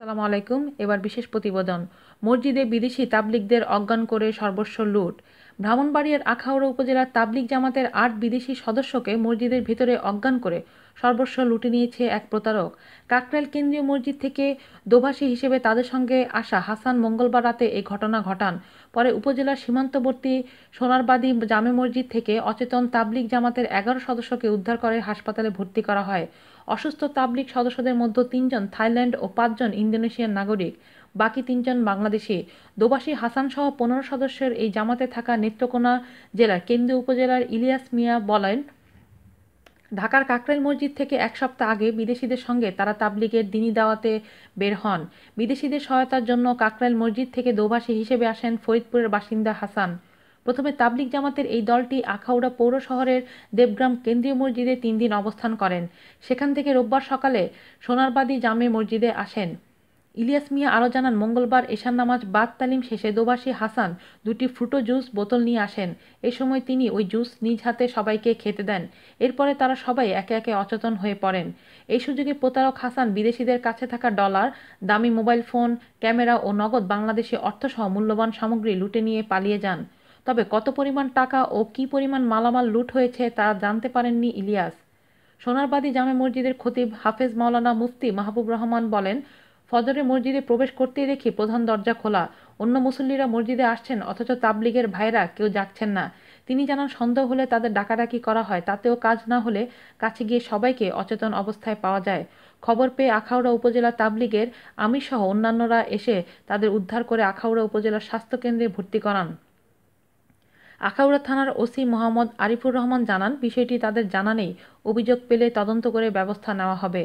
আসসালামু আলাইকুম। এবার বিশেষ প্রতিবেদন। মসজিদে বিদেশি তাবলিকদের অজ্ঞান করে সর্বস্ব লুট। ব্রাহ্মণবাড়িয়ার আখাউড়া উপজেলার তাবলিক জামাতের আট বিদেশি সদস্যকে মসজিদের ভিতরে অজ্ঞান করে সর্বস্ব লুটে নিয়েছে এক প্রতারক। কাকরাইল কেন্দ্রীয় মসজিদ থেকে দোভাষী হিসেবে তাদের সঙ্গে আসা হাসান মঙ্গলবার রাতে এই ঘটনা ঘটান। পরে উপজেলার সীমান্তবর্তী সোনারবাদী জামে মসজিদ থেকে অচেতন তাবলিক জামাতের এগারো সদস্যকে উদ্ধার করে হাসপাতালে ভর্তি করা হয়। অসুস্থ তাবলিক সদস্যদের মধ্যে তিনজন থাইল্যান্ড ও পাঁচজন ইন্দোনেশিয়ান নাগরিক। বাকি তিনজন বাংলাদেশি। দোবাসী হাসান সহ পনেরো সদস্যের এই জামাতে থাকা নেত্রকোনা জেলার কেন্দ্রীয় উপজেলার ইলিয়াস মিয়া বলেন, ঢাকার কাকরাইল মসজিদ থেকে এক সপ্তাহ আগে বিদেশিদের সঙ্গে তারা তাবলিগের দিনী দাওয়াতে বের হন। বিদেশিদের সহায়তার জন্য কাকরাইল মসজিদ থেকে দোভাষী হিসেবে আসেন ফরিদপুরের বাসিন্দা হাসান। প্রথমে তাবলিগ জামাতের এই দলটি আখাউড়া পৌর শহরের দেবগ্রাম কেন্দ্রীয় মসজিদে তিন দিন অবস্থান করেন। সেখান থেকে রোববার সকালে সোনারবাদী জামে মসজিদে আসেন। ইলিয়াস মিয়া আরও জানান, মঙ্গলবার এশার নামাজ বাদ তালিম শেষে দোবাসী হাসান দুটি ফ্রুটো জুস বোতল নিয়ে আসেন। এ সময় তিনি ওই জুস নিজ হাতে সবাইকে খেতে দেন। এরপরে তারা সবাই একে একে অচেতন হয়ে পড়েন। এই সুযোগে প্রতারক হাসান বিদেশিদের কাছে থাকা ডলার, দামি মোবাইল ফোন, ক্যামেরা ও নগদ বাংলাদেশি অর্থসহ মূল্যবান সামগ্রী লুটে নিয়ে পালিয়ে যান। তবে কত পরিমাণ টাকা ও কি পরিমাণ মালামাল লুট হয়েছে তা জানতে পারেননি ইলিয়াস। সোনারবাদী জামে মসজিদের খতিব হাফেজ মাওলানা মুফতি মাহবুব রহমান বলেন ফজরে মসজিদে প্রবেশ করতেই দেখি প্রধান দরজা খোলা। অন্য মুসল্লিরা মসজিদে আসছেন, অথচ তাবলিগের ভাইরা কেউ যাচ্ছেন না। তিনি জানান সন্দেহ হলে তাদের ডাকাডাকি করা হয়, তাতেও কাজ না হলে কাছে গিয়ে সবাইকে অচেতন অবস্থায় পাওয়া যায়। খবর পেয়ে আখাউড়া উপজেলা তাবলিগের আমিসহ অন্যান্যরা এসে তাদের উদ্ধার করে আখাউড়া উপজেলা স্বাস্থ্যকেন্দ্রে ভর্তি করান। আখাউড়া থানার ওসি মোহাম্মদ আরিফুর রহমান জানান, বিষয়টি তাদের জানা নেই। অভিযোগ পেলে তদন্ত করে ব্যবস্থা নেওয়া হবে।